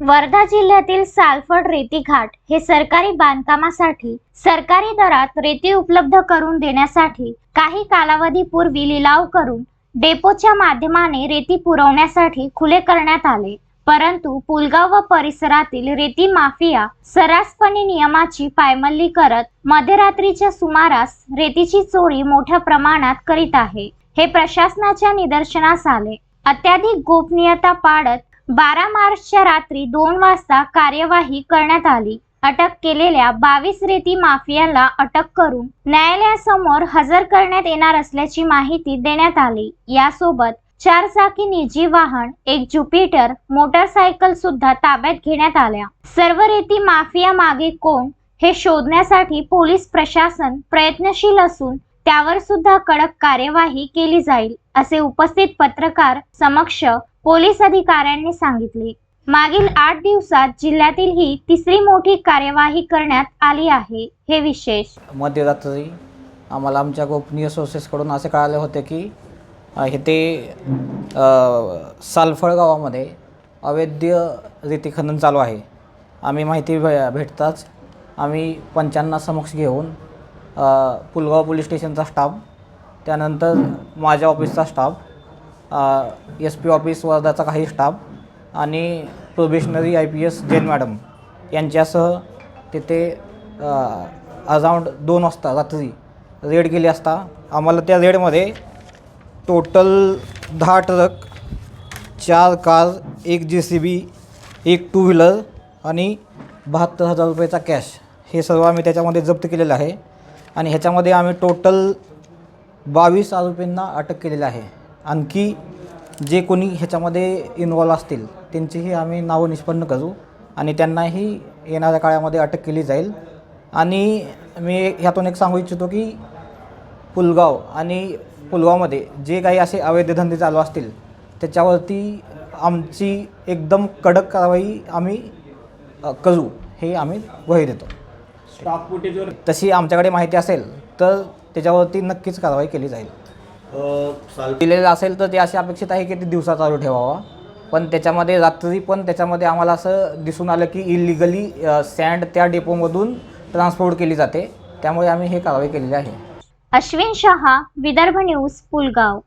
वर्धा जिल्ह्यातील सालफड रेती घाट हे सरकारी बांधकामासाठी सरकारी दरात रेती उपलब्ध करून देण्यासाठी काही कालावधीपूर्वी लिलाव करून डेपोच्या माध्यमाने रेती पुरवण्यासाठी खुले करण्यात आले. परंतु पुलगाव व परिसरातील रेती माफिया सरासपणे नियमाची पायमल्ली करत मध्यरात्रीच्या सुमारास रेतीची चोरी मोठ्या प्रमाणात करीत आहे हे प्रशासनाच्या निदर्शनास आले. अत्याधिक गोपनीयता पाळत बारा मार्चच्या रात्री दोन वाजता कार्यवाही करण्यात आली. अटक केलेल्या बावीस रेती माफियाला अटक करून न्यायालयासमोर हजर करण्यात येणार असल्याची माहिती देण्यात आली. यासोबत चारचाकी निजी वाहन एक ज्युपिटर मोटरसायकल सुद्धा ताब्यात घेण्यात आल्या. सर्व रेती माफिया मागे कोण हे शोधण्यासाठी पोलीस प्रशासन प्रयत्नशील असून त्यावर सुद्धा कडक कार्यवाही केली जाईल असे उपस्थित पत्रकार समक्ष पोलीस अधिकाऱ्यांनी सांगितले. मागील आठ दिवसात जिल्ह्यातील ही तिसरी मोठी कार्यवाही करण्यात आली आहे. हे विशेष. मध्यरात्री आम्हाला आमच्या गोपनीय सोर्सेसकडून असे कळाले होते की इथे हे ते सालफळ गावामध्ये अवैध खनन चालू आहे. आम्ही माहिती भे भेटताच आम्ही पंचांना समक्ष घेऊन पुलगाव पोलीस स्टेशनचा स्टाफ त्यानंतर माझ्या ऑफिसचा स्टाफ एस पी ऑफिस वर्धाचा काही स्टाफ आणि probationary I P S Jain madam यांच्यासह तिथे अराऊंड दोन वाजता रात्री रेड गेली असता. आम्हाला त्या रेडमध्ये टोटल दहा ट्रक चार कार एक जे सी बी एक टू व्हीलर आणि बहात्तर हजार रुपयाचा कॅश हे सर्व आम्ही त्याच्यामध्ये जप्त केलेलं आहे. आणि ह्याच्यामध्ये आम्ही टोटल बावीस आरोपींना अटक केलेली आहे. आणखी जे कोणी ह्याच्यामध्ये इन्वॉल्व असतील त्यांचीही आम्ही नावं निष्पन्न करू आणि त्यांनाही येणाऱ्या काळामध्ये अटक केली जाईल. आणि मी ह्यातून एक सांगू इच्छितो की पुलगाव आणि पुलगावमध्ये जे काही असे अवैध धंदे चालू असतील त्याच्यावरती आमची एकदम कडक कारवाई आम्ही करू हे आम्ही ग्वाही देतो. स्टॉक फुटेजवर तशी आमच्याकडे माहिती असेल तर त्याच्यावरती नक्कीच कारवाई केली जाईल. साल दिलेलं असेल तर ते असे अपेक्षित आहे की ते दिवसा चालू ठेवावा. पण त्याच्यामध्ये रात्री पण त्याच्यामध्ये आम्हाला असं दिसून आलं की इलिगली सँड त्या डेपोमधून ट्रान्सपोर्ट केली जाते. त्यामुळे आम्ही हे कारवाई केलेली आहे. अश्विन शहा विदर्भ न्यूज पुलगाव.